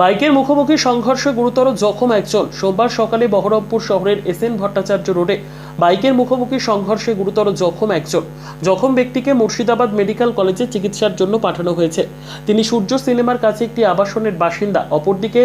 বাইকের মুখোমুখি সংঘর্ষে গুরুতর জখম একজন। সোমবার সকালে বহরমপুর শহরের এস এন ভট্টাচার্য রোডে বাইকের মুখোমুখি সংঘর্ষে গুরুতর জখম একজন। জখম ব্যক্তিকে মুর্শিদাবাদ মেডিকেল কলেজে চিকিৎসার জন্য পাঠানো হয়েছে। তিনি সূর্য সিনেমার কাছে একটি আবাসনের বাসিন্দা। অপরদিকে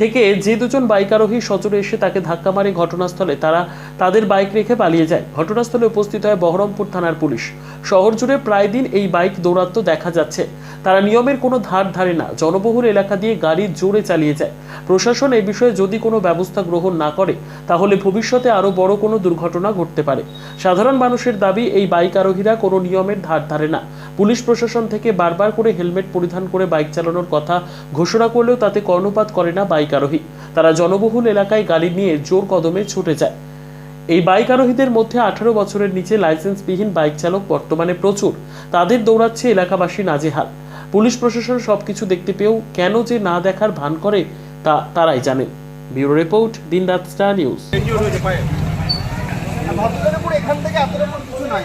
থেকে যে দুজন বাইক আরোহী সচরে এসে তাকে ধাক্কা মারে ঘটনাস্থলে, তারা তাদের বাইক রেখে পালিয়ে যায়। ঘটনাস্থলে উপস্থিত হয় বহরমপুর থানার পুলিশ। শহর জুড়ে প্রায় দিন এই বাইক দৌরাত্ম দেখা যাচ্ছে। তারা নিয়মের কোনো ধার ধারে না, জনবহুল এলাকা দিয়ে গাড়ি জোরে চালিয়ে যায়। প্রশাসন এই বিষয়ে যদি কোনো ব্যবস্থা গ্রহণ না করে, তাহলে ভবিষ্যতে আরও বড় কোনো দুর্ঘটনা ঘটতে পারে। সাধারণ মানুষের দাবি, এই বাইক আরোহীরা কোনো নিয়মের ধার ধারে না। পুলিশ প্রশাসন থেকে বারবার করে হেলমেট পরিধান করে বাইক চালানোর কথা ঘোষণা করলেও তাতে কর্ণপাত করে না বাইক আরোহী। তারা জনবহুল এলাকায় গাড়ি নিয়ে জোর কদমে ছুটে যায়। এই বাইক আরোহীদের মধ্যে আঠারো বছরের নিচে লাইসেন্সবিহীন বাইক চালক বর্তমানে প্রচুর। তাদের দৌড়াচ্ছে এলাকাবাসী নাজেহাল। পুলিশ প্রশাসন সবকিছু দেখতে পেয়েও কেন যে না দেখার ভান করে তা তারাই জানেন। ব্যুরো রিপোর্ট, দিনরাত স্টার নিউজ। এখান থেকে কিছু নাই।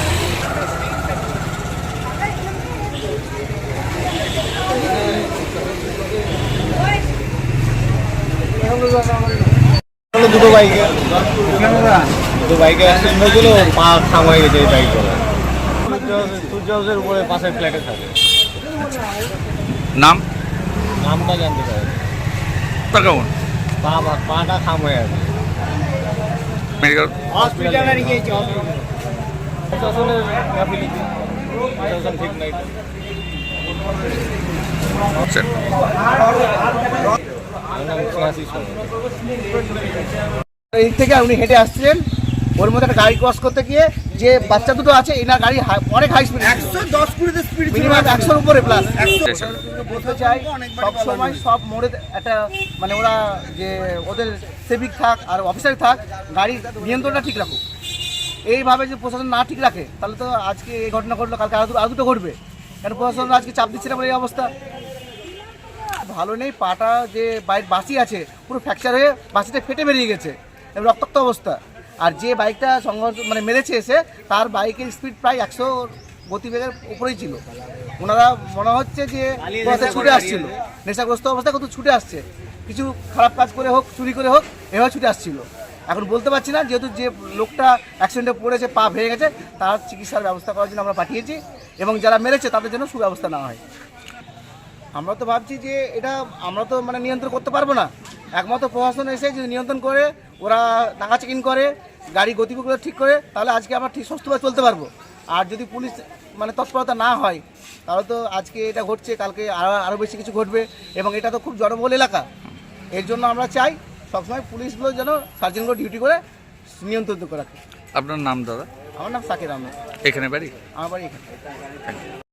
দুটো বাইকে। দুটো বাইকে অ্যাক্সিডেন্ট হয়েছিল পা থাম হয়ে গেছে এই বাইকগুলো সূর্য হাউসের উপরে পাশের ফ্ল্যাটে থাকে। নাম? নামটা জানতে পারে। কেমন? পা পাটা থাম হয়ে আছে মেডিকেল হসপিটালে নিয়ে ঠিক নাই। এই থেকে উনি হেঁটে আসছিলেন। ওর মধ্যে একটা গাড়ি ক্রস করতে গিয়ে যে বাচ্চা দুটো আছে এনার গাড়ি হাই- অনেক হাই স্পিড একশো দশ কুড়িতে স্পিড মিনিমাম একশোর উপরে প্লাস বলতে চাই সব সময় সব মোড়ে একটা মানে ওরা যে ওদের সেভিক থাক আর অফিসার থাক গাড়ি নিয়ন্ত্রণটা ঠিক রাখুক। এইভাবে যে প্রশাসন না ঠিক রাখে তাহলে তো আজকে এই ঘটনা ঘটলো কালকে আরও দুটো ঘটবে। কারণ প্রশাসন আজকে চাপ দিচ্ছে না বলে এই অবস্থা? ভালো নেই পাটা যে বাইক বাসি আছে পুরো ফ্র্যাকচার হয়ে বাসিটা ফেটে বেরিয়ে গেছে এবং রক্তাক্ত অবস্থা। আর যে বাইকটা সংঘর্ষ মানে মেরেছে এসে তার বাইকের স্পিড প্রায় একশো গতিবেগের উপরেই ছিল। ওনারা মনে হচ্ছে যে ছুটে আসছিল। নেশাগ্রস্ত অবস্থায় কত ছুটে আসছে। কিছু খারাপ কাজ করে হোক চুরি করে হোক এভাবে ছুটে আসছিল। এখন বলতে পারছি না যেহেতু যে লোকটা অ্যাক্সিডেন্টে পড়েছে পা ভেঙে গেছে তার চিকিৎসার ব্যবস্থা করার জন্য আমরা পাঠিয়েছি এবং যারা মেরেছে তাদের জন্য সুব্যবস্থা নেওয়া হয়। আমরা তো ভাবছি যে এটা আমরা তো মানে নিয়ন্ত্রণ করতে পারব না। একমাত্র প্রশাসন এসে যদি নিয়ন্ত্রণ করে ওরা টাকা চেক ইন করে গাড়ি গতিবিগুলো ঠিক করে তাহলে আজকে আমরা ঠিক সুস্থভাবে চলতে পারব। আর যদি পুলিশ মানে তৎপরতা না হয় তাহলে তো আজকে এটা ঘটছে কালকে আরও আরও বেশি কিছু ঘটবে এবং এটা তো খুব জনবহুল এলাকা। এর জন্য আমরা চাই সবসময় পুলিশগুলো যেন সার্জেন্টগুলো ডিউটি করে নিয়ন্ত্রণ করে রাখে। আপনার নাম দাদা? আমার নাম সাকির আহমেদ। এখানে বাড়ি? আমার বাড়ি এখানে।